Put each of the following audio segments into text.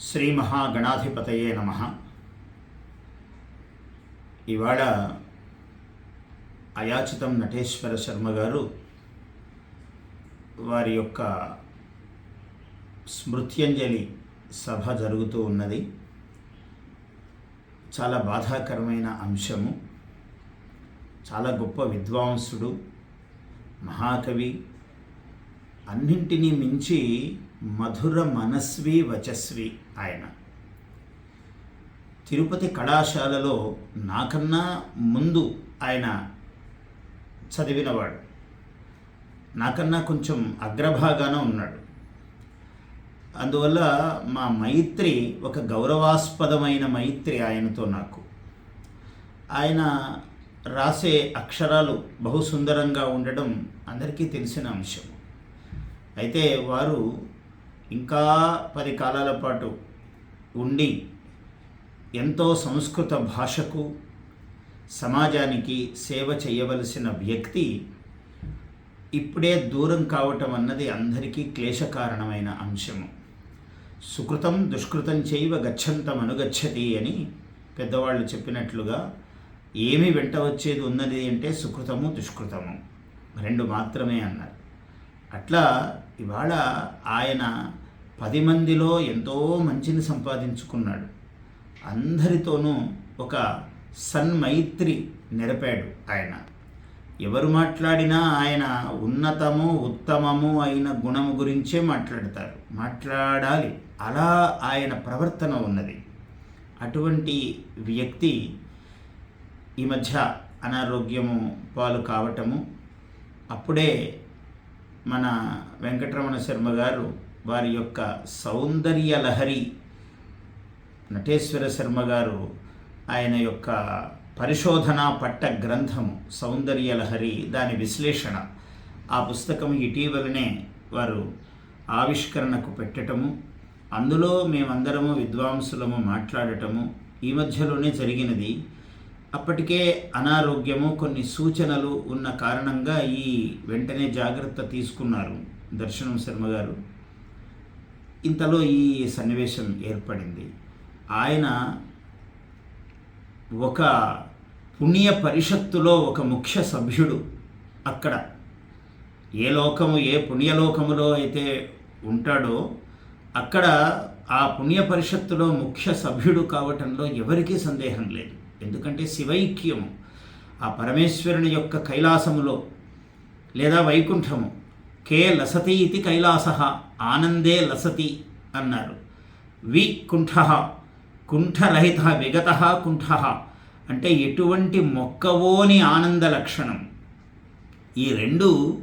శ్రీ మహాగణాధిపతయే నమ. ఇవాళ అయాచితం నటేశ్వర శర్మ గారు వారి యొక్క స్మృత్యంజలి సభ జరుగుతూ ఉన్నది. చాలా బాధాకరమైన అంశము. చాలా గొప్ప విద్వాంసుడు మహాకవి అన్నింటినీ మించి మధుర మనస్వి వచస్వి ఆయన. తిరుపతి కళాశాలలో నాకన్నా ముందు ఆయన చదివినవాడు. నాకన్నా కొంచెం అగ్రభాగాన ఉన్నాడు. అందువల్ల మా మైత్రి ఒక గౌరవాస్పదమైన మైత్రి ఆయనతో నాకు. ఆయన రాసే అక్షరాలు బహు సుందరంగా ఉండడం అందరికీ తెలిసిన అంశం. అయితే వారు ఇంకా పది కాలాల పాటు ఉండి ఎంతో సంస్కృత భాషకు సమాజానికి సేవ చేయవలసిన వ్యక్తి ఇప్పుడే దూరం కావటం అన్నది అందరికీ క్లేశకారణమైన అంశము. సుకృతం దుష్కృతం చేయవ గచ్చంతం అనుగచ్చతి అని పెద్దవాళ్ళు చెప్పినట్లుగా ఏమి వెంట వచ్చేది ఉన్నది అంటే సుకృతము దుష్కృతము. రెండు మాత్రమే అన్నారు. అట్లా ఇవాళ ఆయన పది మందిలో ఎంతో మంచిని సంపాదించుకున్నాడు. అందరితోనూ ఒక సన్మైత్రి నెరపాడు ఆయన. ఎవరు మాట్లాడినా ఆయన ఉన్నతము ఉత్తమము అయిన గుణము గురించే మాట్లాడతారు. మాట్లాడాలి. అలా ఆయన ప్రవర్తన ఉన్నది. అటువంటి వ్యక్తి ఈ మధ్య అనారోగ్యము పాలు కావటము అప్పుడే మన వెంకటరమణ శర్మ గారు వారి యొక్క సౌందర్య లహరి నటేశ్వర శర్మ గారు ఆయన యొక్క పరిశోధన పట్ట గ్రంథము సౌందర్య లహరి దాని విశ్లేషణ ఆ పుస్తకం ఇటీవలనే వారు ఆవిష్కరణకు పెట్టటము అందులో మేమందరము విద్వాంసులము మాట్లాడటము ఈ మధ్యలోనే జరిగినది. అప్పటికే అనారోగ్యము కొన్ని సూచనలు ఉన్న కారణంగా ఈ వెంటనే జాగ్రత్త తీసుకున్నారు దర్శనం శర్మ గారు. ఇంతలో ఈ సన్నివేశం ఏర్పడింది. ఆయన ఒక పుణ్య పరిషత్తులో ఒక ముఖ్య సభ్యుడు అక్కడ. ఏ లోకము ఏ పుణ్యలోకములో అయితే ఉంటాడో అక్కడ ఆ పుణ్య పరిషత్తులో ముఖ్య సభ్యుడు కావటంలో ఎవరికీ సందేహం లేదు. ఎందుకంటే శివైక్యము ఆ పరమేశ్వరుని యొక్క కైలాసములో లేదా వైకుంఠము కే లసతి ఇది కైలాస ఆనందే లసతి అన్నారు. వి కుంఠ కుంఠరహిత విగత కుంఠ అంటే ఎటువంటి మొక్కవోని ఆనంద లక్షణం. ఈ రెండు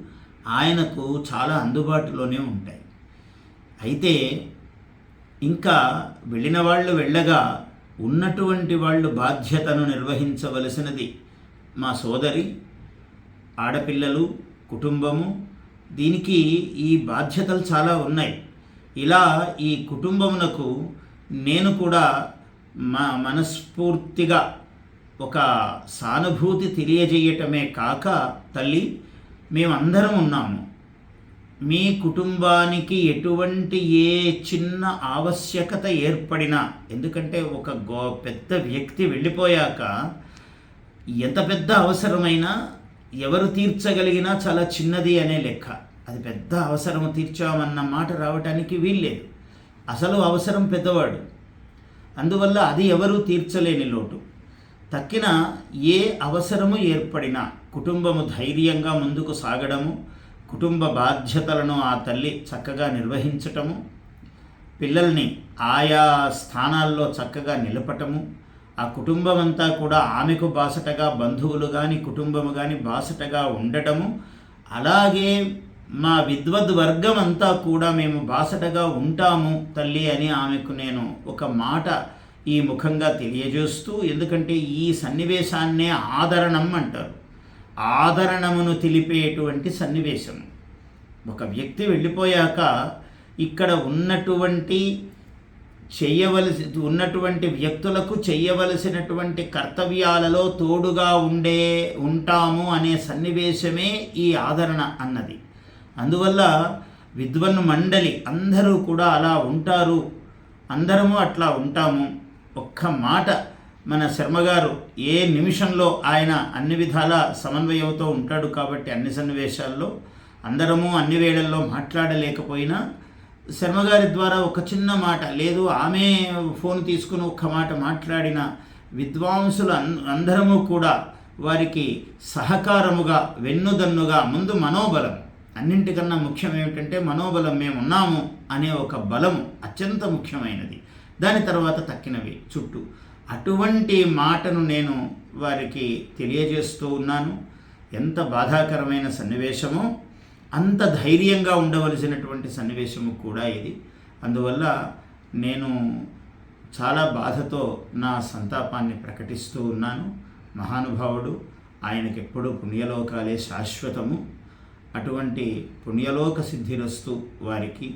ఆయనకు చాలా అందుబాటులోనే ఉంటాయి. అయితే ఇంకా వెళ్ళిన వాళ్ళు వెళ్ళగా ఉన్నటువంటి వాళ్ళు బాధ్యతను నిర్వహించవలసినది మా సోదరి ఆడపిల్లలు కుటుంబము దీనికి ఈ బాధ్యతలు చాలా ఉన్నాయి. ఇలా ఈ కుటుంబమునకు నేను కూడా మా మనస్ఫూర్తిగా ఒక సానుభూతి తెలియజేయటమే కాక తల్లి మేమందరం ఉన్నాము. మీ కుటుంబానికి ఎటువంటి ఏ చిన్న ఆవశ్యకత ఏర్పడినా ఎందుకంటే ఒక గో పెద్ద వ్యక్తి వెళ్ళిపోయాక ఎంత పెద్ద అవసరమైనా ఎవరు తీర్చగలిగినా చాలా చిన్నది అనే లెక్క. అది పెద్ద అవసరం తీర్చామన్న మాట రావటానికి వీల్లేదు. అసలు అవసరం పెద్దవాడు. అందువల్ల అది ఎవరూ తీర్చలేని లోటు. తక్కిన ఏ అవసరము ఏర్పడినా కుటుంబము ధైర్యంగా ముందుకు సాగడము కుటుంబ బాధ్యతలను ఆ తల్లి చక్కగా నిర్వహించటము పిల్లల్ని ఆయా స్థానాల్లో చక్కగా నిలపటము ఆ కుటుంబం అంతా కూడా ఆమెకు బాసటగా బంధువులు కానీ కుటుంబము కానీ బాసటగా ఉండటము అలాగే మా విద్వద్ వర్గం అంతా కూడా మేము బాసటగా ఉంటాము తల్లి అని ఆమెకు నేను ఒక మాట ఈ ముఖంగా తెలియజేస్తూ ఎందుకంటే ఈ సన్నివేశాన్నే ఆదరణం అంటారు. ఆదరణమును తెలిపేటువంటి సన్నివేశం ఒక వ్యక్తి వెళ్ళిపోయాక ఇక్కడ ఉన్నటువంటి చేయవలసి ఉన్నటువంటి వ్యక్తులకు చేయవలసినటువంటి కర్తవ్యాలలో తోడుగా ఉండే ఉంటాము అనే సన్నివేశమే ఈ ఆదరణ అన్నది. అందువల్ల విద్వన్ మండలి అందరూ కూడా అలా ఉంటారు. అందరము అట్లా ఉంటాము. ఒక్క మాట మన శర్మగారు ఏ నిమిషంలో ఆయన అన్ని విధాల సమన్వయంతో ఉంటాడు కాబట్టి అన్ని సన్నివేశాల్లో అందరము అన్ని వేళల్లో మాట్లాడలేకపోయినా శర్మగారి ద్వారా ఒక చిన్న మాట లేదు ఆమె ఫోన్ తీసుకుని ఒక్క మాట మాట్లాడిన విద్వాంసులు అందరము కూడా వారికి సహకారముగా వెన్నుదన్నుగా ముందు మనోబలం. అన్నింటికన్నా ముఖ్యం ఏమిటంటే మనోబలం మేము ఉన్నాము అనే ఒక బలము అత్యంత ముఖ్యమైనది. దాని తర్వాత తక్కినవి చుట్టూ. అటువంటి మాటను నేను వారికి తెలియజేస్తూ ఉన్నాను. ఎంత బాధాకరమైన సన్నివేశమో. అంత ధైర్యంగా ఉండవలసినటువంటి సన్నివేశము కూడా ఇది. అందువల్ల నేను చాలా బాధతో నా సంతాపాన్ని ప్రకటిస్తూ ఉన్నాను. మహానుభావుడు ఆయనకి ఎప్పుడూ పుణ్యలోకాలే శాశ్వతము. అటువంటి పుణ్యలోక సిద్ధిరస్తు వారికి